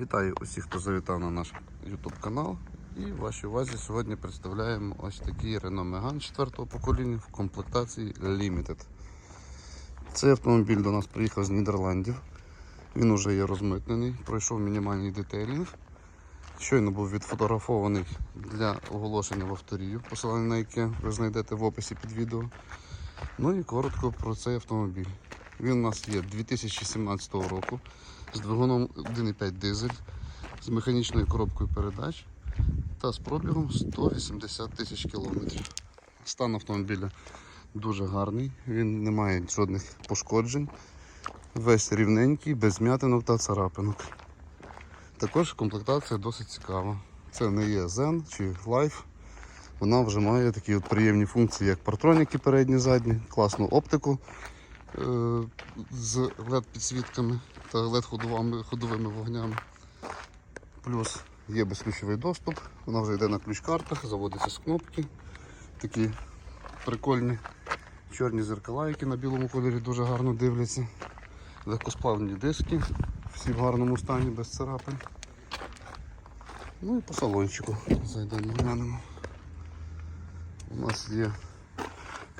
Вітаю усіх, хто завітав на наш YouTube канал. І вашій увазі сьогодні представляємо ось такий Renault Megane 4 покоління в комплектації Limited. Цей автомобіль до нас приїхав з Нідерландів. Він вже є розмитнений, пройшов мінімальний детейлінг. Щойно був відфотографований для оголошення в авторію, посилання на яке ви знайдете в описі під відео. Ну і коротко про цей автомобіль. Він у нас є 2017 року з двигуном 1,5 дизель, з механічною коробкою передач та з пробігом 180 тисяч кілометрів. Стан автомобіля дуже гарний, він не має жодних пошкоджень, весь рівненький, без м'ятинок та царапинок. Також комплектація досить цікава. Це не є Zen чи Life. Вона вже має такі от приємні функції, як партроніки передні задні, класну оптику з LED-підсвітками та LED ходовими вогнями. Плюс є безключовий доступ, вона вже йде на ключ-картах, заводиться з кнопки. Такі прикольні чорні зеркала, які на білому кольорі дуже гарно дивляться. Легкосплавні диски, всі в гарному стані, без царапин. Ну і по салончику зайдемо глянемо. У нас є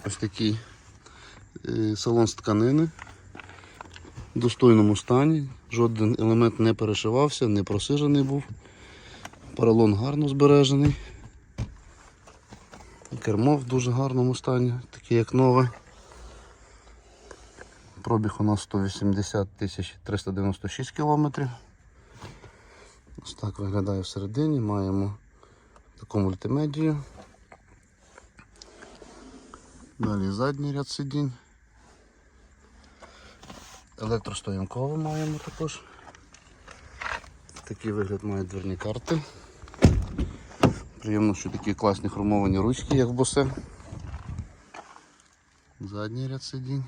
ось такий е, салон з тканини в достойному стані. Жоден елемент не перешивався, не просижений був. Поролон гарно збережений. Кермо в дуже гарному стані, таке як нове. Пробіг у нас 180 тисяч 396 кілометрів. Ось так виглядає всередині. Маємо таку мультимедію. Далі задній ряд сидінь. Електростоянкове маємо також. Такий вигляд мають дверні карти. Приємно, що такі класні хромовані ручки, як в босе. Задній ряд сидінь.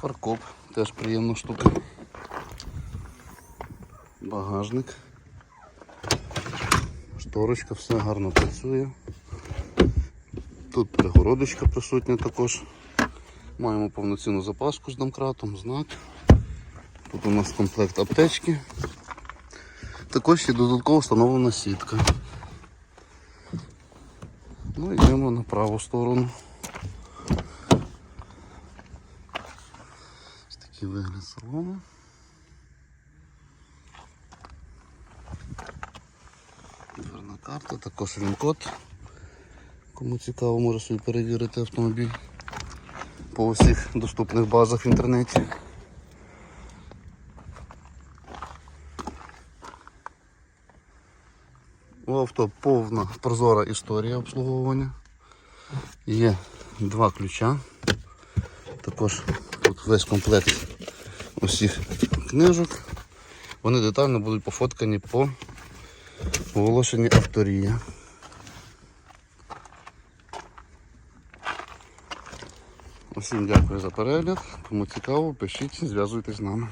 Фаркоп, теж приємна штука. Багажник. Шторочка, все гарно працює. Тут перегородочка присутня також. Маємо повноцінну запаску з домкратом, знак. Тут у нас комплект аптечки. Також є додатково встановлена сітка. Ну йдемо на праву сторону. Ось такий вигляд салону. Дверна карта, також він-код. Кому цікаво, може собі перевірити автомобіль по усіх доступних базах в інтернеті. У авто повна прозора історія обслуговування. Є два ключа. Також тут весь комплект усіх книжок. Вони детально будуть пофоткані по оголошенні авторія. Усім дякую за перегляд. Кому цікаво, пишіть, зв'язуйтесь з нами.